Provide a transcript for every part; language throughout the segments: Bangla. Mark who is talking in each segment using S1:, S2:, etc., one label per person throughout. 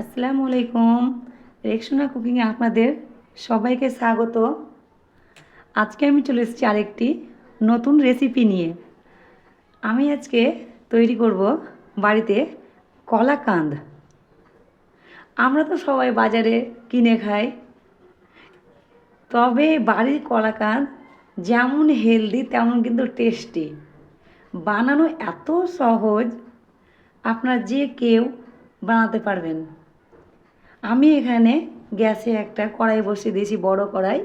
S1: আসসালামু আলাইকুম। রেকসোনা কুকিংয়ে আপনাদের সবাইকে স্বাগত। আজকে আমি চলে এসেছি আরেকটি নতুন রেসিপি নিয়ে। আমি আজকে তৈরি করব বাড়িতে কলাকান্দ। আমরা তো সবাই বাজারে কিনে খাই। তবে বাড়ির কলাকান্দ যেমন হেলদি তেমন কিন্তু টেস্টি বানানো এত সহজ, আপনার যে কেউ বানাতে পারবেন। আমি এখানে গ্যাসে একটা কড়াই বসিয়ে দিয়েছি, বড় কড়াই।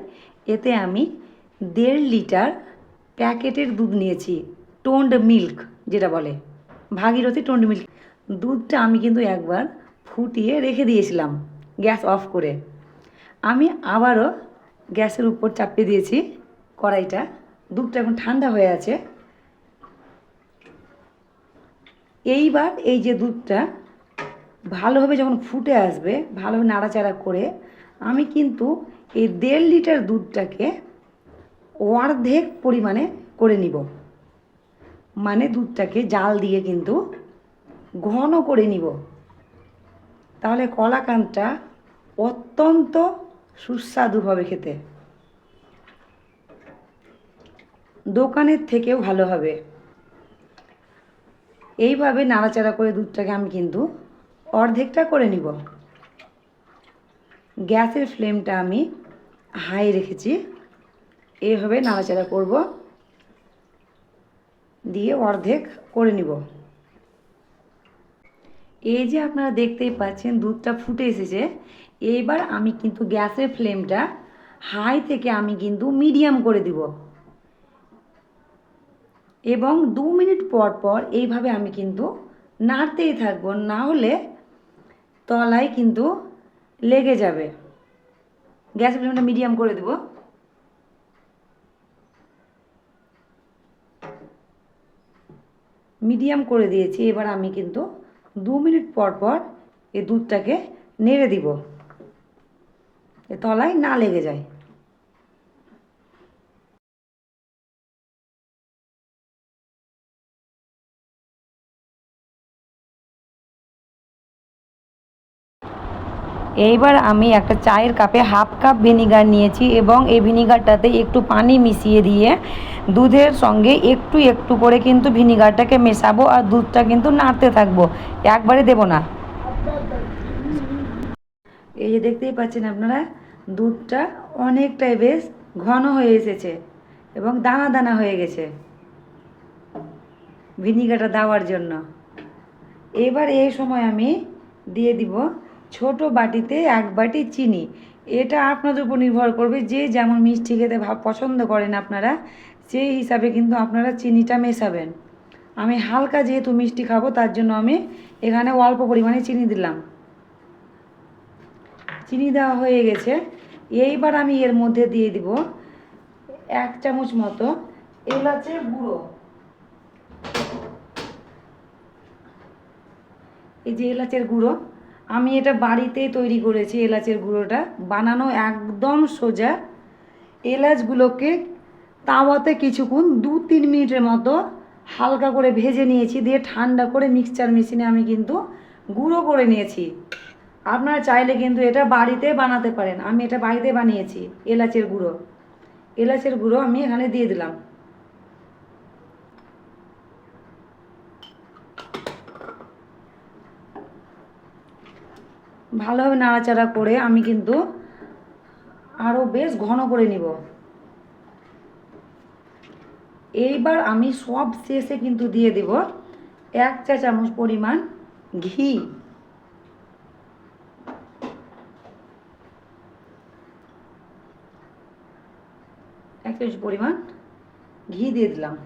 S1: এতে আমি দেড় লিটার প্যাকেটের দুধ নিয়েছি, টোন্ড মিল্ক যেটা বলে, ভাগীরথী টোন্ড মিল্ক। দুধটা আমি কিন্তু একবার ফুটিয়ে রেখে দিয়েছিলাম, গ্যাস অফ করে। আমি আবারও গ্যাসের উপর চাপিয়ে দিয়েছি কড়াইটা, দুধটা এখন ঠান্ডা হয়ে আছে। এইবার এই যে দুধটা ভালোভাবে যখন ফুটে আসবে, ভালোভাবে নাড়াচাড়া করে, আমি কিন্তু এই দেড় লিটার দুধটাকে অর্ধেক পরিমাণে করে নিব। মানে দুধটাকে জাল দিয়ে কিন্তু ঘন করে নিব। তাহলে কলাকানটা অত্যন্ত সুস্বাদু হবে খেতে। দোকানের থেকেও ভালো হবে। এইভাবে নাড়াচাড়া করে দুধটাকে আমি কিন্তু অর্ধেকটা করে নিব। গ্যাসের ফ্লেমটা আমি হাই রেখেছি। এইভাবে নাড়াচাড়া করব। দিয়ে অর্ধেক করে নিব। এই যে আপনারা দেখতেই পাচ্ছেন, দুধটা ফুটে এসেছে। এইবার আমি কিন্তু গ্যাসের ফ্লেমটা হাই থেকে আমি কিন্তু মিডিয়াম করে দিব। এবং দু মিনিট পর পর এইভাবে আমি কিন্তু নাড়তেই থাকব। না হলে তলায় কিন্তু লেগে যাবে। গ্যাস ফ্লেমটা মিডিয়াম করে দেব। মিডিয়াম করে দিয়েছি, এবার আমি কিন্তু দু মিনিট পর পর এই দুধটাকে নেড়ে দিব। এ তলায় না লেগে যায়। এইবার আমি একটা চায়ের কাপে হাফ কাপ ভিনিগার নিয়েছি এবং এই ভিনিগারটাতে একটু পানি মিশিয়ে দিয়ে দুধের সঙ্গে একটু একটু করে কিন্তু ভিনিগারটাকে মেশাবো আর দুধটা কিন্তু নাড়তে থাকব। একবারে দেবো না। এই যে দেখতেই পাচ্ছেন আপনারা, দুধটা অনেকটাই বেশ ঘন হয়ে এসেছে এবং দানা দানা হয়ে গেছে ভিনিগারটা দেওয়ার জন্য। এবার এই সময় আমি দিয়ে দিব ছোট বাটিতে এক বাটি চিনি। এটা আপনাদের উপর নির্ভর করবে যে যেমন মিষ্টি খেতে ভাব পছন্দ করেন আপনারা, সেই হিসাবে কিন্তু আপনারা চিনিটা মেশাবেন। আমি হালকা যেহেতু মিষ্টি খাব, তার জন্য আমি এখানে অল্প পরিমাণে চিনি দিলাম। চিনি দেওয়া হয়ে গেছে। এইবার আমি এর মধ্যে দিয়ে দিব এক চামচ মতো এলাচের গুঁড়ো। এই যে এলাচের গুঁড়ো আমি এটা বাড়িতেই তৈরি করেছি এলাচের গুঁড়োটা। বানানো একদম সোজা। এলাচগুলোকে তাওয়াতে কিছুক্ষণ, দু তিন মিনিটের মতো হালকা করে ভেজে নিয়েছি, দিয়ে ঠান্ডা করে মিক্সচার মেশিনে আমি কিন্তু গুঁড়ো করে নিয়েছি। আপনারা চাইলে কিন্তু এটা বাড়িতে বানাতে পারেন। আমি এটা বাড়িতে বানিয়েছি এলাচের গুঁড়ো। এলাচের গুঁড়ো আমি এখানে দিয়ে দিলাম। ভালোভাবে নাড়াচাড়া করে আমি কিন্তু আরও বেশ ঘন করে নিব। এইবার আমি সব শেষে কিন্তু দিয়ে দেব এক চা চামচ পরিমাণ ঘি। এক চামচ পরিমাণ ঘি দিয়ে দিলাম।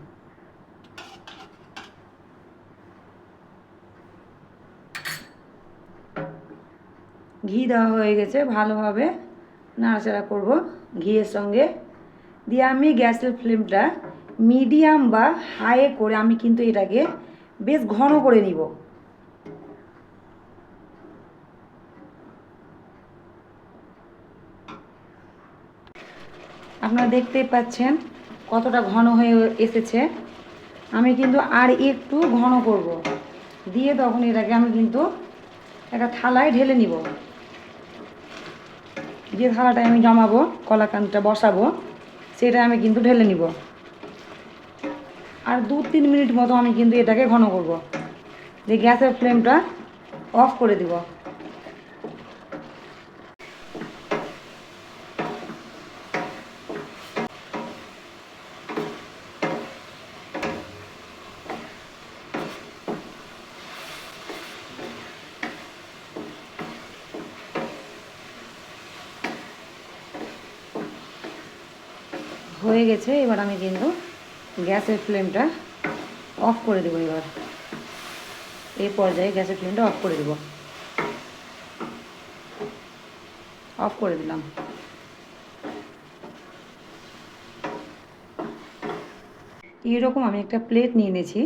S1: ঘি দেওয়া হয়ে গেছে, ভালোভাবে নাড়াচাড়া করব ঘিয়ের সঙ্গে। দিয়ে আমি গ্যাসের ফ্লেমটা মিডিয়াম বা হাইয়ে করে আমি কিন্তু এটাকে বেশ ঘন করে নিব। আপনারা দেখতেই পাচ্ছেন কতটা ঘন হয়ে এসেছে। আমি কিন্তু আর একটু ঘন করব। দিয়ে তখন এটাকে আমি কিন্তু একটা থালায় ঢেলে নিব। যে থালাটায় আমি জমাবো, কলাকানটা বসাবো, সেটা আমি কিন্তু ঢেলে নিব। আর দু তিন মিনিট মতো আমি কিন্তু এটাকে ঘন করব। যে গ্যাসের ফ্লেমটা অফ করে দিব। হয়ে গেছে, এবার আমি কিন্তু গ্যাসের ফ্লেমটা অফ করে দেবো এবার। এই পর্যায়ে গ্যাসের ফ্লেমটা অফ করে দেবো। অফ করে দিলাম। এইরকম আমি একটা প্লেট নিয়ে নিয়েছি।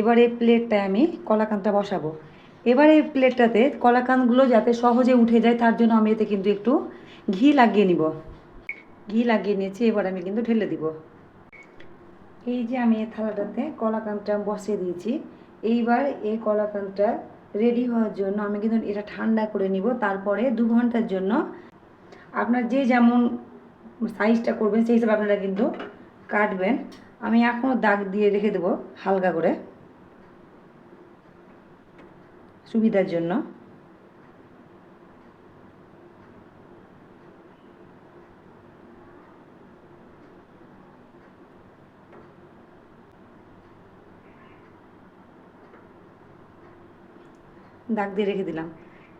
S1: এবার এই প্লেটটায় আমি কলাকান্দটা বসাবো। এবার এই প্লেটটাতে কলাকান্দগুলো যাতে সহজে উঠে যায়, তার জন্য আমি এতে কিন্তু একটু ঘি লাগিয়ে নিব। ঘি লাগিয়ে নিয়েছি, এবার আমি কিন্তু ঢেলে দিব। এই যে আমি এই থালাটাতে কলাকান্দটা বসিয়ে দিয়েছি। এইবার এই কলাকান্দটা রেডি হওয়ার জন্য আমি কিন্তু এটা ঠান্ডা করে নিব, তারপরে দু ঘণ্টার জন্য আপনার যে যেমন সাইজটা করবেন, সেই হিসাবে আপনারা কিন্তু কাটবেন। আমি এখনও দাগ দিয়ে রেখে দেবো হালকা করে। সুবিধার জন্য। দাগ দিয়ে রেখে দিলাম।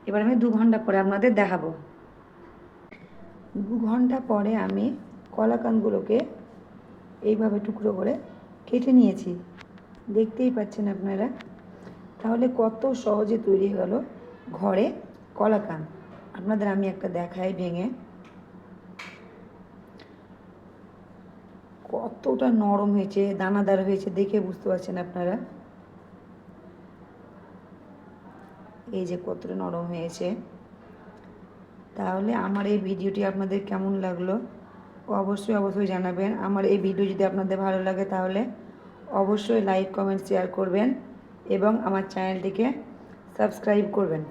S1: এবার আমি দু ঘণ্টা পরে আপনাদের দেখাবো। দু ঘণ্টা পরে আমি কলাকান্দগুলোকে এইভাবে টুকরো করে কেটে নিয়েছি। দেখতেই পাচ্ছেন আপনারা? তাহলে কত সহজে তৈরি হয়ে গেল ঘরে কলাকান্দ আপনাদের আমি একটা দেখাই ভেঙে। কতটা নরম হয়েছে, দানাদার হয়েছে, দেখে বুঝতে পারছেন আপনারা? এই যে কতটা নরম হয়েছে। তাহলে আমার এই ভিডিওটি আপনাদের কেমন লাগল? অবশ্যই অবশ্যই জানাবেন। আমার এই ভিডিও যদি আপনাদের ভালো লাগে, তাহলে অবশ্যই লাইক, কমেন্ট, শেয়ার করবেন এবং আমার চ্যানেলটিকে সাবস্ক্রাইব করবেন।